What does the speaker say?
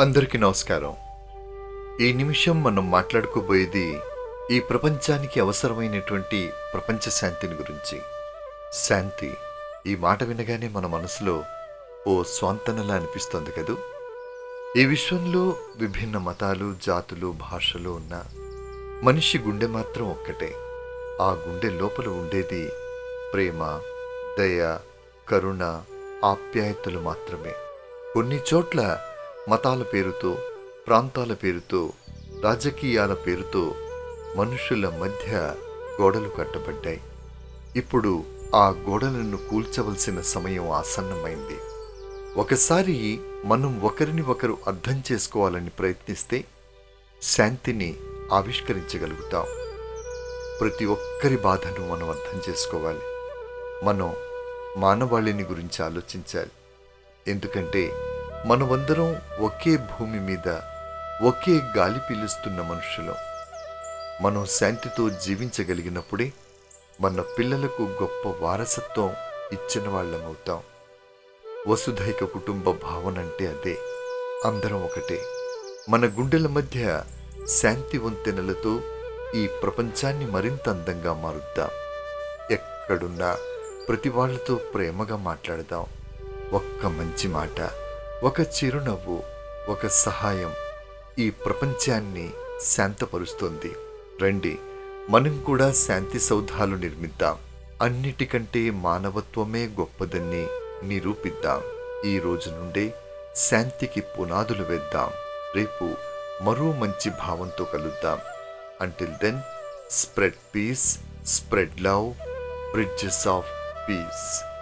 అందరికీ నమస్కారం. ఈ నిమిషం మనం మాట్లాడుకోబోయేది ఈ ప్రపంచానికి అవసరమైనటువంటి ప్రపంచ శాంతిని గురించి. శాంతి ఈ మాట వినగానే మన మనసులో ఓ స్వాంతనలా అనిపిస్తుంది కదూ? ఈ విశ్వంలో విభిన్న మతాలు జాతులు భాషలు ఉన్న మనిషి గుండె మాత్రం ఒక్కటే. ఆ గుండె లోపల ఉండేది ప్రేమ దయ కరుణ ఆప్యాయతలు మాత్రమే. కొన్ని చోట్ల మతాల పేరుతో ప్రాంతాల పేరుతో రాజకీయాల పేరుతో మనుషుల మధ్య గోడలు కట్టబడ్డాయి. ఇప్పుడు ఆ గోడలను కూల్చవలసిన సమయం ఆసన్నమైంది. ఒకసారి మనం ఒకరిని ఒకరు అర్థం చేసుకోవాలని ప్రయత్నిస్తే శాంతిని ఆవిష్కరించగలుగుతాం. ప్రతి ఒక్కరి బాధను మనం అర్థం చేసుకోవాలి. మనం మానవాళిని గురించి ఆలోచించాలి. ఎందుకంటే మనమందరం ఒకే భూమి మీద ఒకే గాలి పీలుస్తున్న మనుషులం. మనం శాంతితో జీవించగలిగినప్పుడే మన పిల్లలకు గొప్ప వారసత్వం ఇచ్చిన వాళ్ళమవుతాం వసుధైక కుటుంబ భావన అంటే అదే అందరం ఒకటే. మన గుండెల మధ్య శాంతి వంతెనలతో ఈ ప్రపంచాన్ని మరింత అందంగా మారుద్దాం. ఎక్కడున్నా ప్రతి వాళ్ళతో ప్రేమగా మాట్లాడదాం. ఒక్క మంచి మాట. ఒక చిరునవ్వు ఒక సహాయం ఈ ప్రపంచాన్ని శాంతపరుస్తుంది. రండి మనం కూడా శాంతి సౌధాలు నిర్మిద్దాం. అన్నిటికంటే మానవత్వమే గొప్పదని నిరూపిద్దాం. ఈ రోజు నుండే శాంతికి పునాదులు వేద్దాం. రేపు మరో మంచి భావంతో కలుద్దాం. Until then spread peace spread love bridges of peace